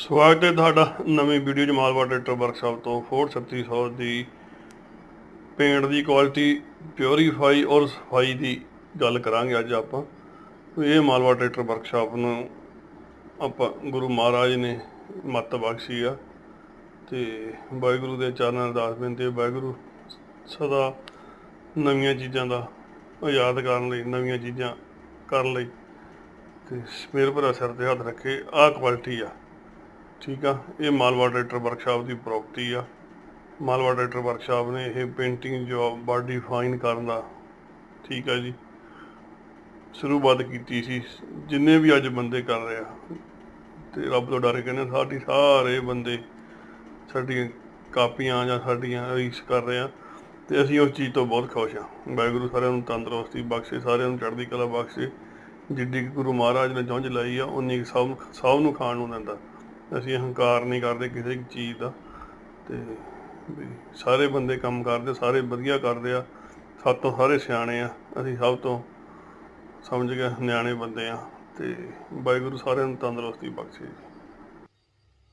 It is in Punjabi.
ਸਵਾਗਤ ਹੈ ਤੁਹਾਡਾ ਨਵੀਂ ਵੀਡੀਓ ਚ ਮਾਲਵਾ ਟਰੈਕਟਰ ਵਰਕਸ਼ਾਪ ਤੋਂ ਫੋਰਡ 3600 ਦੀ ਪੇਂਟ ਦੀ ਕੁਆਲਿਟੀ ਪਿਓਰੀਫਾਈ ਔਰ ਸਫ਼ਾਈ ਦੀ ਗੱਲ ਕਰਾਂਗੇ ਅੱਜ ਆਪਾਂ। ਇਹ ਮਾਲਵਾ ਟਰੈਕਟਰ ਵਰਕਸ਼ਾਪ ਨੂੰ ਆਪਾਂ ਗੁਰੂ ਮਹਾਰਾਜ ਨੇ ਮੱਤ ਬਖਸ਼ੀ ਆ ਤੇ ਵਾਹਿਗੁਰੂ ਦੇ ਚਰਨਾਂ ਅਰਦਾਸ ਬੇਨਤੀ ਵਾਹਿਗੁਰੂ ਸਦਾ ਨਵੀਆਂ ਚੀਜ਼ਾਂ ਦਾ ਯਾਦ ਕਰਨ ਲਈ, ਨਵੀਆਂ ਚੀਜ਼ਾਂ ਕਰਨ ਲਈ ਤੇ ਸਪੇਰ ਭਰਾ ਸਿਰ ਤੇ ਹੱਥ ਰੱਖੇ, ਆਹ ਕੁਆਲਿਟੀ ਆ। ਠੀਕ ਆ, ਇਹ ਮਾਲਵਾ ਟਰੈਕਟਰ ਵਰਕਸ਼ਾਪ ਦੀ ਪ੍ਰੋਪਰਟੀ ਆ। ਮਾਲਵਾ ਟਰੈਕਟਰ ਵਰਕਸ਼ਾਪ ਨੇ ਇਹ ਪੇਂਟਿੰਗ ਜੋਬ ਬਾਡੀ ਫਾਈਨ ਕਰਨ ਦਾ, ਠੀਕ ਆ ਜੀ। ਸ਼ੁਰੂਆਤ ਕੀਤੀ ਸੀ, ਜਿੰਨੇ ਵੀ ਅੱਜ ਬੰਦੇ ਕਰ ਰਹੇ ਆ, ਤੇ ਰੱਬ ਤੋਂ ਡਰ ਕੇ ਕਹਿੰਦੇ ਸਾਡੀ ਸਾਰੇ ਬੰਦੇ ਸਾਡੀਆਂ ਕਾਪੀਆਂ ਜਾਂ ਸਾਡੀਆਂ ਰੀਸ ਕਰ ਰਹੇ ਆ, ਤੇ ਅਸੀਂ ਉਸ ਚੀਜ਼ ਤੋਂ ਬਹੁਤ ਖੁਸ਼ ਆ। ਵਾਹਿਗੁਰੂ ਸਾਰਿਆਂ ਨੂੰ ਤੰਦਰੁਸਤੀ ਬਖਸ਼ੇ, ਸਾਰਿਆਂ ਨੂੰ ਚੜ੍ਹਦੀ ਕਲਾ ਬਖਸ਼ੇ, ਜਿੱਡੀ ਗੁਰੂ ਮਹਾਰਾਜ ਨੇ ਜੁੰਝ ਲਾਈ ਆ ਉਨੀ ਕੁ ਸਭ ਨੂੰ ਸਭ ਨੂੰ ਖਾਣ ਨੂੰ ਦਿੰਦਾ। ਅਸੀਂ ਹੰਕਾਰ ਨਹੀਂ ਕਰਦੇ ਕਿਸੇ ਚੀਜ਼ ਦਾ। ਤੇ ਵੀ ਸਾਰੇ ਬੰਦੇ ਕੰਮ ਕਰਦੇ, ਸਾਰੇ ਵਧੀਆ ਕਰਦੇ ਆ। ਸਭ ਤੋਂ ਸਾਰੇ ਸਿਆਣੇ ਆ। ਅਸੀਂ ਸਭ ਤੋਂ ਸਮਝ ਗਏ ਨਿਆਣੇ ਬੰਦੇ ਆ। ਤੇ ਵਾਹਿਗੁਰੂ ਸਾਰਿਆਂ ਨੂੰ ਤੰਦਰੁਸਤੀ ਬਖਸ਼ੇ ਜੀ।